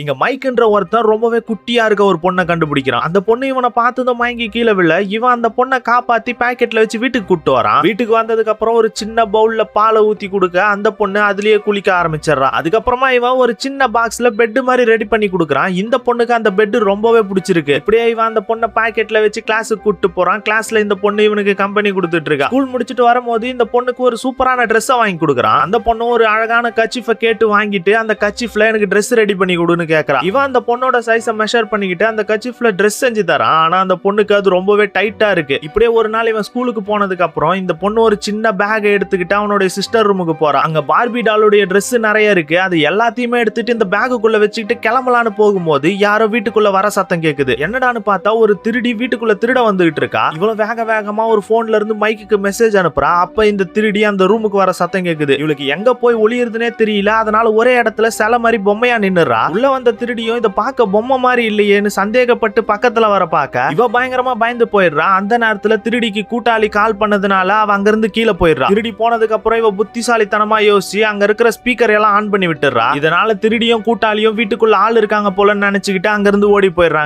இங்க மைக்ன்ற ஒருத்தன் ரொம்பவே குட்டியா இருக்க ஒரு பொண்ணை கண்டுபிடிக்கிறான். அந்த பொண்ணு இவனை பார்த்ததும் மயங்கி கீழே விழ. இவன் அந்த பொண்ணை காப்பாத்தி பாக்கெட்ல வச்சு வீட்டுக்கு கூட்டு வரான். வீட்டுக்கு வந்ததுக்கு அப்புறம் ஒரு சின்ன பவுல்ல பாலை ஊத்தி கொடுக்க அந்த பொண்ணு அதுலயே குளிக்க ஆரம்பிச்சிடுறான் அதுக்கப்புறமா இவன் ஒரு சின்ன பாக்ஸ்ல பெட் மாதிரி ரெடி பண்ணி கொடுக்குறான். இந்த பொண்ணுக்கு அந்த பெட் ரொம்பவே பிடிச்சிருக்கு. இப்படியே இவன் அந்த பொண்ணை பாக்கெட்ல வச்சு கிளாஸுக்கு கூட்டு போறான். கிளாஸ்ல இந்த பொண்ணு இவனுக்கு கம்பெனி கொடுத்துட்டு இருக்கா. ஸ்கூல் முடிச்சுட்டு வரும்போது இந்த பொண்ணுக்கு ஒரு சூப்பரான ட்ரெஸ்ஸை வாங்கி கொடுக்குறான். அந்த பொண்ணு ஒரு அழகான கச்சிஃபை கேட்டு வாங்கிட்டு அந்த கச்சிஃப்ல எனக்கு ட்ரெஸ் ரெடி பண்ணி கொடுன்னு கேக்குறான் இவன் அந்த பொண்ணோட சைஸை மெஷர் பண்ணிக்கிட்டு அந்த கச்சிஃப்ல ட்ரெஸ் செஞ்சு தரான் ஆனா அந்த பொண்ணுக்கு அது ரொம்பவே டைட்டா இருக்கு. இப்படியே ஒரு நாள் இவன் ஸ்கூலுக்கு போனதுக்கு அப்புறம் இந்த பொண்ணு ஒரு சின்ன பேக் எடுத்துக்கிட்டு அவனுடைய சிஸ்டர் ரூமுக்கு போறான் அங்க பார்பி டாலுடைய ட்ரெஸ் நிறைய இருக்கு. அது எல்லாத்தையுமே எடுத்துட்டு இந்த பேக்குக்குள்ள வச்சுக்கிட்டு கிளம்பலான்னு போகும்போது யாரோ வீட்டுக்குள்ள வர சத்தம் கேக்குது. என்னடான்னு பார்த்தா ஒரு திருடி வீட்டுக்குள்ள திருட வந்துகிட்டு இருக்கா. இவ்வளவு வேக வேகமா ஒரு போன்ல இருந்து மைக்குக்கு மெசேஜ் அனுப்புறா. அப்ப இந்த திருடி அந்த ரூமுக்கு வர சத்தம் கேக்குது. இவளுக்கு எங்க போய் ஒளியுறதுனே தெரியல. அதனால ஒரே இடத்துல சில மாதிரி பொம்மையா நின்னுறா உள்ள வந்த திருடியும் இதை பார்க்க பொம்மை மாதிரி இல்லையேன்னு சந்தேகப்பட்டு பக்கத்துல வர பார்க்க இவ பயங்கரமா பயந்து போயிடுறா. அந்த நேரத்துல திருடிக்கு கூட்டாளி கால் பண்ணதுனால அவ அங்கிருந்து கீழே போயிடுறா. திருடி போனதுக்கு அப்புறம் இவ புத்திசாலித்தனமா யோசிச்சு அங்க இருக்கிற ஸ்பீக்கர் எல்லாம் ஆன் பண்ணி விட்டுறா இதனால திருடியும் கூட்டாளியும் வீட்டுக்குள்ள ஆள் இருக்காங்க போலன்னு நினைச்சுக்கிட்டு அங்கிருந்து ஓடி போயிடுறாங்க.